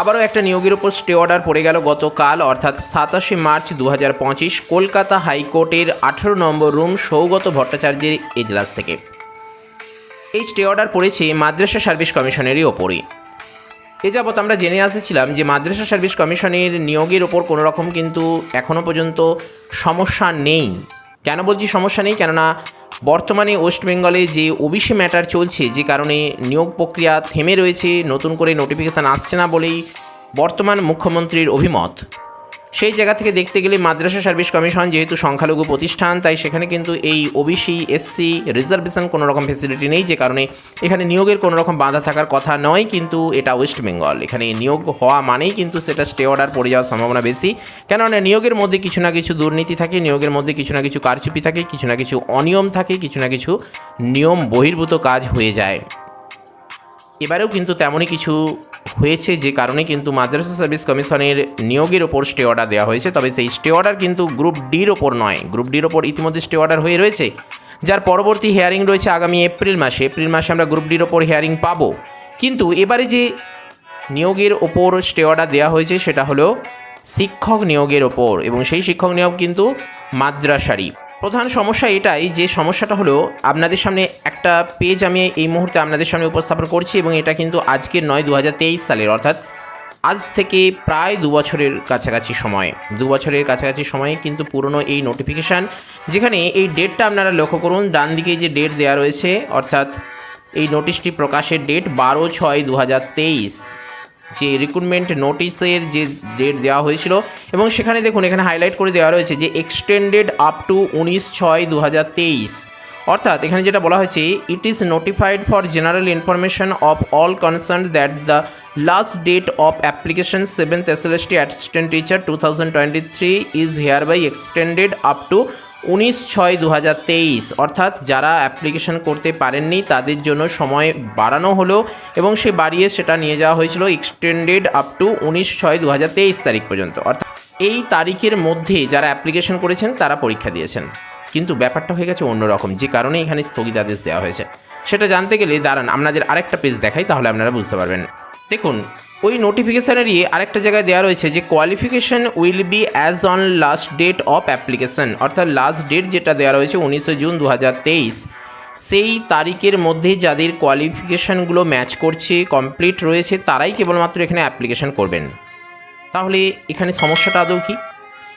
আবারও একটা নিয়োগের উপর স্টে অর্ডার পড়ে গেল গতকাল, অর্থাৎ সাতাশে মার্চ দু হাজার পঁচিশ কলকাতা হাইকোর্টের আঠেরো নম্বর রুম সৌগত ভট্টাচার্যের এজলাস থেকে। এই স্টে অর্ডার পড়েছে মাদ্রাসা সার্ভিস কমিশনেরই ওপরে এ যাবৎ আমরা জেনে আসেছিলাম যে মাদ্রাসা সার্ভিস কমিশনের নিয়োগের ওপর কোনো রকম কিন্তু এখনও পর্যন্ত সমস্যা নেই। কেন বলছি সমস্যা নেই? কেননা বর্তমানে ওয়েস্ট বেঙ্গলে যে ওবিসি ম্যাটার চলছে, যে কারণে নিয়োগ প্রক্রিয়া থেমে রয়েছে, নতুন করে নোটিফিকেশান আসছে না বলেই বর্তমান মুখ্যমন্ত্রীর অভিমত। সেই জায়গা থেকে দেখতে গেলে মাদ্রাসা সার্ভিস কমিশন যেহেতু সংখ্যালঘু প্রতিষ্ঠান, তাই সেখানে কিন্তু এই ওবিসি, এসসি রিজার্ভেশন কোনো রকম ফেসিলিটি নেই, যে কারণে এখানে নিয়োগের কোনো রকম বাধা থাকার কথা নয়, কিন্তু এটা ওয়েস্ট বেঙ্গল এখানে নিয়োগ হওয়া মানেই কিন্তু সেটা স্টে অর্ডার পড়ে যাওয়ার সম্ভাবনা বেশি। কেননা নিয়োগের মধ্যে কিছু না কিছু দুর্নীতি থাকে, নিয়োগের মধ্যে কিছু না কিছু কারচুপি থাকে, কিছু না কিছু অনিয়ম থাকে, কিছু না কিছু নিয়ম বহির্ভূত কাজ হয়ে যায়। এবারেও কিন্তু তেমনই কিছু হয়েছে যে কারণে কিন্তু মাদ্রাসা সার্ভিস কমিশনের নিয়োগের ওপর স্টে অর্ডার দেওয়া হয়েছে। তবে সেই স্টে অর্ডার কিন্তু গ্রুপ ডির ওপর নয়, গ্রুপ ডির ওপর ইতিমধ্যে স্টে অর্ডার হয়ে রয়েছে, যার পরবর্তী হেয়ারিং রয়েছে আগামী এপ্রিল মাসে। এপ্রিল মাসে আমরা গ্রুপ ডির ওপর হেয়ারিং পাবো। কিন্তু এবারে যে নিয়োগের ওপর স্টে অর্ডার দেওয়া হয়েছে সেটা হলো শিক্ষক নিয়োগের ওপর এবং সেই শিক্ষক নিয়োগ কিন্তু মাদ্রাসারই। প্রধান সমস্যা এটাই যে সমস্যাটা হলো, আপনাদের সামনে একটা পেজ আমি এই মুহূর্তে আপনাদের সামনে উপস্থাপন করছি এবং এটা কিন্তু আজকের নয় দু সালের, অর্থাৎ আজ থেকে প্রায় দু বছরের কাছাকাছি সময়। দু বছরের কাছাকাছি সময়ে কিন্তু পুরনো এই নোটিফিকেশান যেখানে এই ডেটটা আপনারা লক্ষ্য করুন, ডান দিকে যে ডেট দেওয়া রয়েছে, অর্থাৎ এই নোটিশটি প্রকাশের ডেট বারো ছয় দু যে রিক্রুটমেন্ট নোটিশের যে ডেট দেওয়া হয়েছিল এবং সেখানে দেখুন, এখানে হাইলাইট করে দেওয়া রয়েছে যে এক্সটেন্ডেড আপ টু উনিশ ছয় দু অর্থাৎ এখানে যেটা বলা হয়েছে it is notified for general information of all concern that the last date of application seventh SLST assistant teacher two thousand twenty three is hereby extended up to উনিশ ছয় দু হাজার তেইশ, অর্থাৎ যারা অ্যাপ্লিকেশন করতে পারেননি তাদের জন্য সময় বাড়ানো হলো এবং সে বাড়িয়ে সেটা নিয়ে যাওয়া হয়েছিল এক্সটেন্ডেড আপ টু উনিশ ছয় দু তেইশ তারিখ পর্যন্ত। অর্থাৎ এই তারিখের মধ্যে যারা অ্যাপ্লিকেশন করেছেন তারা পরীক্ষা দিয়েছেন। কিন্তু ব্যাপারটা হয়ে গেছে অন্যরকম যে কারণে এখানে স্থগিতাদেশ দেওয়া হয়েছে। সেটা জানতে গেলে দাঁড়ান, আপনাদের আরেকটা পেজ দেখাই, তাহলে আপনারা বুঝতে পারবেন। দেখুন ওই নোটিফিকেশানেরই আরেকটা জায়গায় দেওয়া রয়েছে যে qualification will be as on last date of application অর্থাৎ লাস্ট ডেট যেটা দেওয়া রয়েছে উনিশে জুন দু হাজার তেইশ। সেই তারিখের মধ্যে যাদের কোয়ালিফিকেশানগুলো ম্যাচ করছে কমপ্লিট রয়েছে, তারাই কেবলমাত্র এখানে অ্যাপ্লিকেশান করবেন। তাহলে এখানে সমস্যাটা আদৌ কী?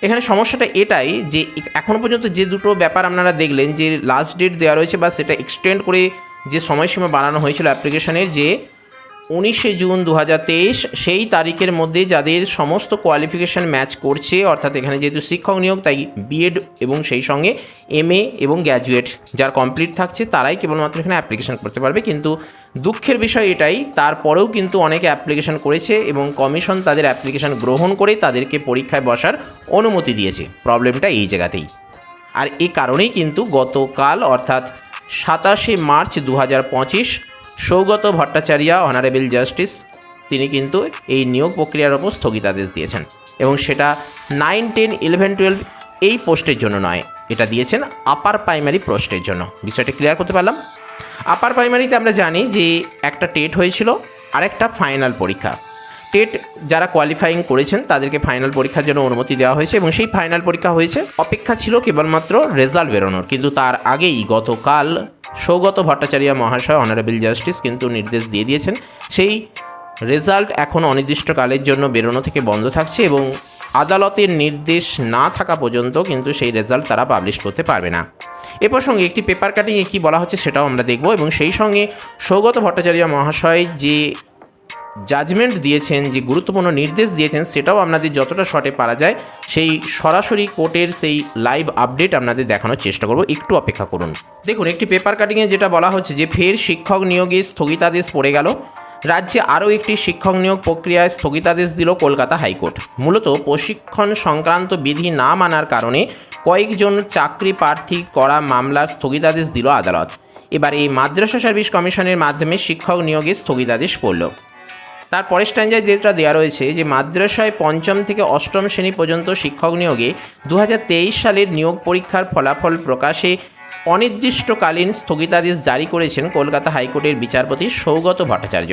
এখানে সমস্যাটা এটাই যে এখনও পর্যন্ত যে দুটো ব্যাপার আপনারা দেখলেন যে লাস্ট ডেট দেওয়া রয়েছে বা সেটা এক্সটেন্ড করে যে সময়সীমা বানানো হয়েছিল অ্যাপ্লিকেশনের যে উনিশে জুন দু হাজার তেইশ, সেই তারিখের মধ্যে যাদের সমস্ত কোয়ালিফিকেশান ম্যাচ করছে, অর্থাৎ এখানে যেহেতু শিক্ষক নিয়োগ, তাই বিএড এবং সেই সঙ্গে এমএ এবং গ্র্যাজুয়েট যার কমপ্লিট থাকছে, তারাই কেবলমাত্র এখানে অ্যাপ্লিকেশন করতে পারবে। কিন্তু দুঃখের বিষয় এটাই, তারপরেও কিন্তু অনেকে অ্যাপ্লিকেশন করেছে এবং কমিশন তাদের অ্যাপ্লিকেশন গ্রহণ করে তাদেরকে পরীক্ষায় বসার অনুমতি দিয়েছে। প্রবলেমটা এই জায়গাতেই। আর এই কারণেই কিন্তু গতকাল, অর্থাৎ সাতাশে মার্চ দু হাজার পঁচিশ সৌগত ভট্টাচার্যা, অনারেবল জাস্টিস, তিনি কিন্তু এই নিয়োগ প্রক্রিয়ার ওপর স্থগিতাদেশ দিয়েছেন এবং সেটা নাইন, টেন, ইলেভেন, টুয়েলভ এই পোস্টের জন্য নয়, এটা দিয়েছেন আপার প্রাইমারি পোস্টের জন্য। বিষয়টা ক্লিয়ার করতে পারলাম? আপার প্রাইমারিতে আমরা জানি যে একটা টেট হয়েছিল, আরেকটা ফাইনাল পরীক্ষা। টেট যারা কোয়ালিফাইং করেছেন, তাদেরকে ফাইনাল পরীক্ষার জন্য অনুমতি দেওয়া হয়েছে এবং সেই ফাইনাল পরীক্ষা হয়েছে। অপেক্ষা ছিল কেবলমাত্র রেজাল্ট বেরোনোর। কিন্তু তার আগেই গতকাল সৌগত ভট্টাচার্য মহাশয় অনারেবল জাস্টিস কিন্তু নির্দেশ দিয়ে দিয়েছেন, সেই রেজাল্ট এখন অনির্দিষ্টকালের জন্য বেরোনো থেকে বন্ধ থাকছে এবং আদালতের নির্দেশ না থাকা পর্যন্ত কিন্তু সেই রেজাল্ট তারা পাবলিশ করতে পারবে না। এ প্রসঙ্গে একটি পেপার কাটিংয়ে কী বলা হচ্ছে সেটাও আমরা দেখব এবং সেই সঙ্গে সৌগত ভট্টাচার্য মহাশয় যে জাজমেন্ট দিয়েছেন, যে গুরুত্বপূর্ণ নির্দেশ দিয়েছেন, সেটাও আপনাদের যতটা শর্টে পারা যায়, সেই সরাসরি কোর্টের সেই লাইভ আপডেট আপনাদের দেখানোর চেষ্টা করব। একটু অপেক্ষা করুন। দেখুন, একটি পেপার কাটিংয়ে যেটা বলা হচ্ছে যে, ফের শিক্ষক নিয়োগে স্থগিতাদেশ পড়ে গেল। রাজ্যে আরও একটি শিক্ষক নিয়োগ প্রক্রিয়ায় স্থগিতাদেশ দিল কলকাতা হাইকোর্ট। মূলত প্রশিক্ষণ সংক্রান্ত বিধি না মানার কারণে কয়েকজন চাকরি প্রার্থী করা মামলার স্থগিতাদেশ দিল আদালত। এবার এই মাদ্রাসা সার্ভিস কমিশনের মাধ্যমে শিক্ষক নিয়োগে স্থগিতাদেশ পড়ল। তার পরের স্ট্যান্ডার্ড যেটা দেওয়া রয়েছে যে মাদ্রাসায় পঞ্চম থেকে অষ্টম শ্রেণি পর্যন্ত শিক্ষক নিয়োগে দু হাজার তেইশ সালের নিয়োগ পরীক্ষার ফলাফল প্রকাশে অনির্দিষ্টকালীন স্থগিতাদেশ জারি করেছেন কলকাতা হাইকোর্টের বিচারপতি সৌগত ভট্টাচার্য।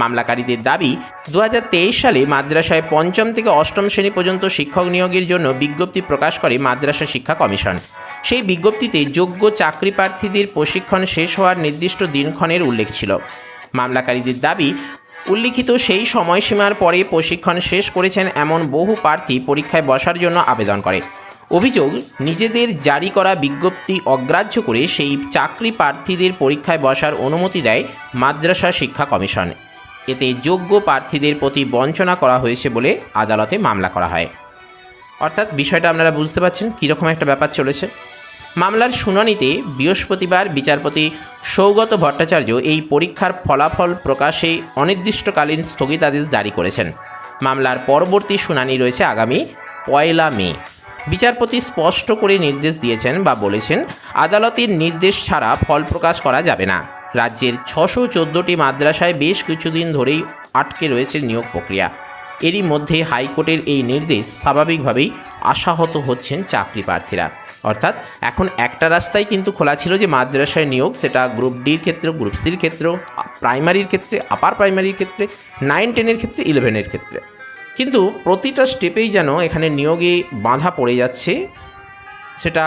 মামলাকারীদের দাবি দু হাজার তেইশ সালে মাদ্রাসায় পঞ্চম থেকে অষ্টম শ্রেণি পর্যন্ত শিক্ষক নিয়োগের জন্য বিজ্ঞপ্তি প্রকাশ করে মাদ্রাসা শিক্ষা কমিশন। সেই বিজ্ঞপ্তিতে যোগ্য চাকরি প্রার্থীদের প্রশিক্ষণ শেষ হওয়ার নির্দিষ্ট দিনক্ষণের উল্লেখ ছিল। মামলাকারীদের দাবি উল্লিখিত সেই সময়সীমার পরে প্রশিক্ষণ শেষ করেছেন এমন বহু প্রার্থী পরীক্ষায় বসার জন্য আবেদন করে। অভিযোগ, নিজেদের জারি করা বিজ্ঞপ্তি অগ্রাহ্য করে সেই চাকরি প্রার্থীদের পরীক্ষায় বসার অনুমতি দেয় মাদ্রাসা শিক্ষা কমিশন। এতে যোগ্য প্রার্থীদের প্রতি বঞ্চনা করা হয়েছে বলে আদালতে মামলা করা হয়। অর্থাৎ বিষয়টা আপনারা বুঝতে পারছেন কীরকম একটা ব্যাপার চলেছে। মামলার শুনানিতে বৃহস্পতিবার বিচারপতি সৌগত ভট্টাচার্য এই পরীক্ষার ফলাফল প্রকাশে অনির্দিষ্টকালীন স্থগিতাদেশ জারি করেছেন। মামলার পরবর্তী শুনানি রয়েছে আগামী পয়লা মে। বিচারপতি স্পষ্ট করে নির্দেশ দিয়েছেন বা বলেছেন, আদালতের নির্দেশ ছাড়া ফল প্রকাশ করা যাবে না। রাজ্যের ছশো চোদ্দোটি মাদ্রাসায় বেশ কিছুদিন ধরেই আটকে রয়েছে নিয়োগ প্রক্রিয়া। এরই মধ্যে হাইকোর্টের এই নির্দেশ স্বাভাবিকভাবেই আশাহত হচ্ছেন চাকরি প্রার্থীরা। অর্থাৎ এখন একটা রাস্তাই কিন্তু খোলা ছিল যে মাদ্রাসায় নিয়োগ, সেটা গ্রুপ ডির ক্ষেত্রে গ্রুপ সির ক্ষেত্রেও প্রাইমারির ক্ষেত্রে আপার প্রাইমারির ক্ষেত্রে নাইন টেনের ক্ষেত্রে ইলেভেনের ক্ষেত্রে। কিন্তু প্রতিটা স্টেপেই যেন এখানে নিয়োগে বাঁধা পড়ে যাচ্ছে, সেটা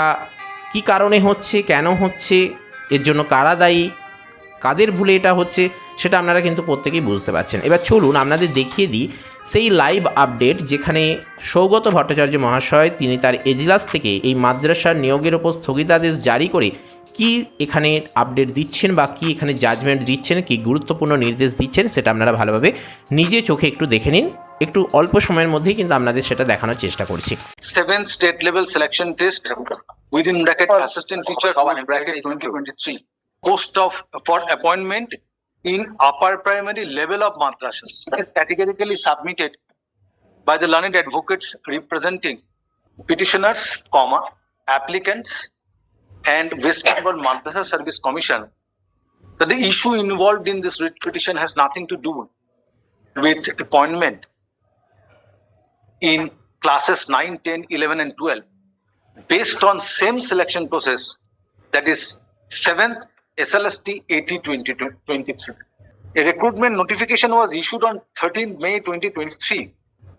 কি কারণে হচ্ছে, কেন হচ্ছে, এর জন্য কারা দায়ী, কাদের ভুলে এটা হচ্ছে, সেটা আপনারা কিন্তু প্রত্যেকেই বুঝতে পারছেন। এবার চলুন আপনাদের দেখিয়ে দিই সেই লাইভ আপডেট যেখানে সৌগত ভট্টাচার্য মহাশয় তিনি তার এজলাস থেকে এই মাদ্রাসার নিয়োগের ওপর স্থগিতাদেশ জারি করে কি এখানে আপডেট দিচ্ছেন বা কি এখানে জাজমেন্ট দিচ্ছেন কি গুরুত্বপূর্ণ নির্দেশ দিচ্ছেন সেটা আপনারা ভালোভাবে নিজে চোখে একটু দেখে নিন। একটু অল্প সময়ের মধ্যেই কিন্তু আপনাদের সেটা দেখানোর চেষ্টা করছি। Seventh state level selection test within bracket assistant teacher post bracket twenty twenty-three. Post of for appointment in upper primary level of madrasas is categorically submitted by the learned advocates representing petitioners, comma, applicants and West Bengal Madrasa Service Commission. That the issue involved in this petition has nothing to do with appointment in classes 9, 10, 11, and 12 based on same selection process that is 7th SLST 80 2023. A recruitment notification was issued on 13 May 2023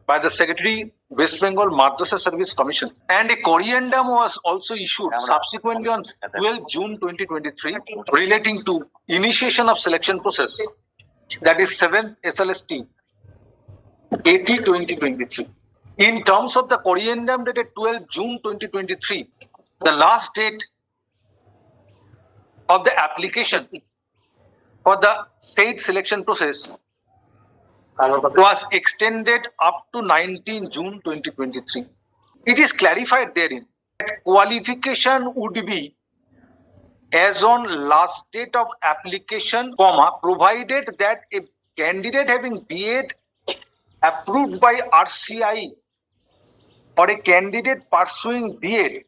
by the Secretary West Bengal Madrasa Service Commission and a corriendum was also issued subsequently on 12 June 2023 relating to initiation of selection process that is 7th SLST 80 2023. In terms of the corriendum dated 12 June 2023, the last date of the application for the state selection process was extended up to 19 June 2023. It is clarified therein that qualification would be as on last date of application, comma, provided that a candidate having BEd approved by RCI or a candidate pursuing BEd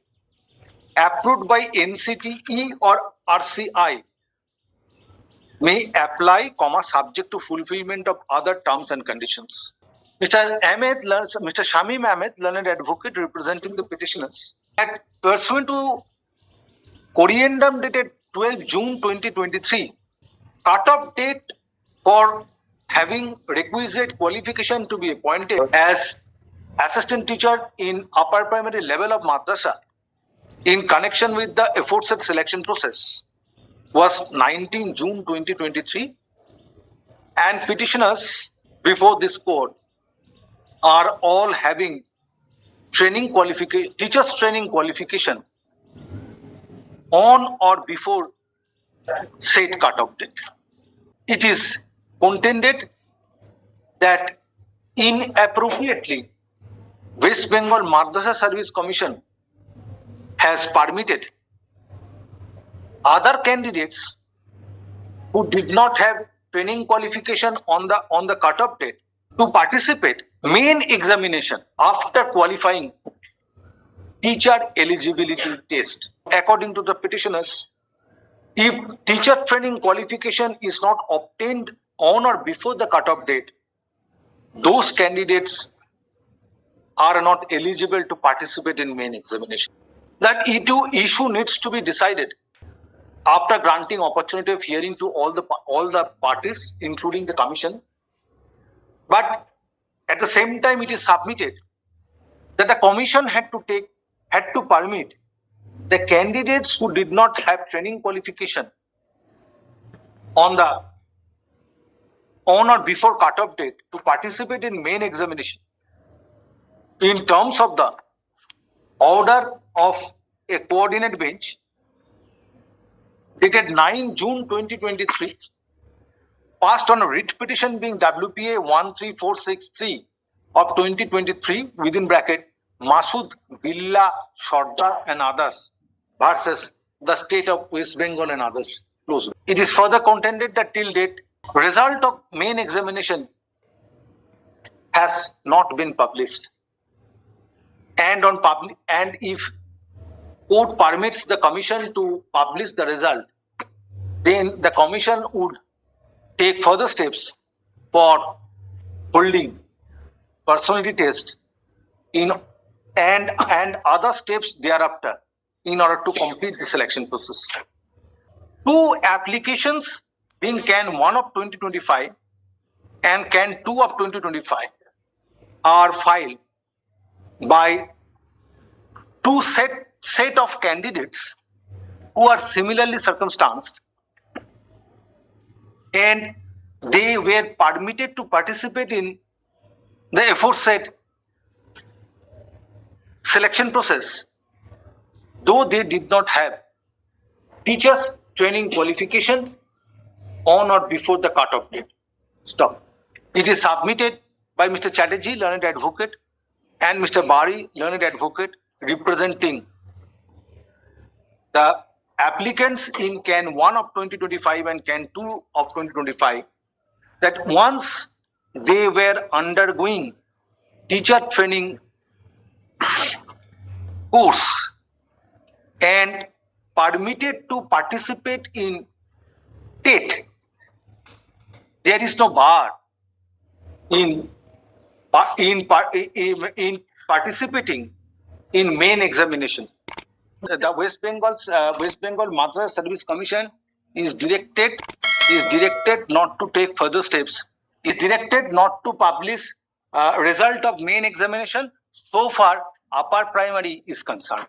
approved by NCTE or RCI may apply, comma, subject to fulfillment of other terms and conditions. Mr. Ahmed, learns- Mr. Shamim Ahmed, learned advocate representing the petitioners, that pursuant to corriendum dated 12 June 2023, cutoff date for having requisite qualification to be appointed as assistant teacher in upper primary level of madrasa in connection with the aforesaid selection process was 19 June 2023 and petitioners before this court are all having training qualification teachers training qualification on or before said cutoff date. It is contended that inappropriately west bengal madrasa service commission has permitted other candidates who did not have training qualification on the on the cutoff date to participate main examination after qualifying teacher eligibility test. According to the petitioners if teacher training qualification is not obtained on or before the cutoff date those candidates are not eligible to participate in main examination that issue needs to be decided after granting opportunity of hearing to all the all the parties including the commission. But at the same time, it is submitted that the commission had to take, had to permit the candidates who did not have training qualification on the on or before cutoff date to participate in main examination. In terms of the order of a coordinate bench dated 9 June 2023 passed on a writ petition being WPA 13463 of 2023 within bracket Masood Billa Sardar and others versus the state of West Bengal and others. It is further contended that till date, result of main examination has not been published. And on public, and if court permits the commission to publish the result, then the commission would take further steps for holding personality test in and and other steps thereafter in order to complete the selection process. Two applications being can 1 of 2025 and can 2 of 2025 are filed by two set set of candidates who are similarly circumstanced and they were permitted to participate in the aforesaid selection process, though they did not have teachers training qualification on or before the cutoff date. Stop. It is submitted by Mr. Chatterjee, learned advocate, and Mr. Bari, learned advocate, representing the applicants in Can 1 of 2025 and Can 2 of 2025 that once they were undergoing teacher training course and permitted to participate in TET, there is no bar in in in, in participating in main examination. The West Bengal's uh, West Bengal Madrasa Service Commission is directed is directed not to take further steps. Is directed not to publish uh, result of main examination so far upper primary is concerned.